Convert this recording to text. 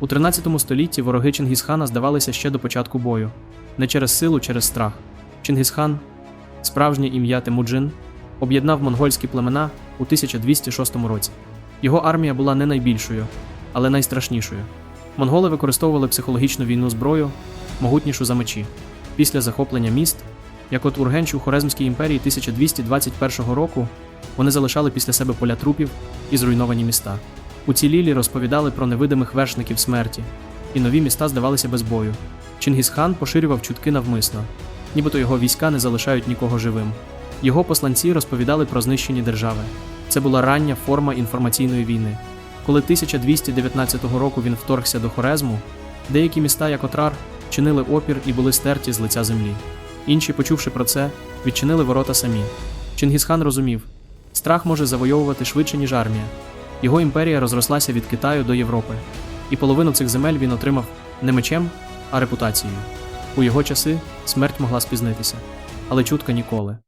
У 13 столітті вороги Чингісхана здавалися ще до початку бою, не через силу, через страх. Чингісхан, справжнє ім'я Темуджин, об'єднав монгольські племена у 1206 році. Його армія була не найбільшою, але найстрашнішою. Монголи використовували психологічну війну зброю, могутнішу за мечі. Після захоплення міст, як от Ургенч у Хорезмській імперії 1221 року, вони залишали після себе поля трупів і зруйновані міста. Уцілілі розповідали про невидимих вершників смерті, і нові міста здавалися без бою. Чингісхан поширював чутки навмисно, нібито його війська не залишають нікого живим. Його посланці розповідали про знищені держави. Це була рання форма інформаційної війни. Коли 1219 року він вторгся до Хорезму, деякі міста, як Отрар, чинили опір і були стерті з лиця землі. Інші, почувши про це, відчинили ворота самі. Чингісхан розумів, страх може завойовувати швидше, ніж армія. Його імперія розрослася від Китаю до Європи, і половину цих земель він отримав не мечем, а репутацією. У його часи смерть могла спізнитися, але чутка ніколи.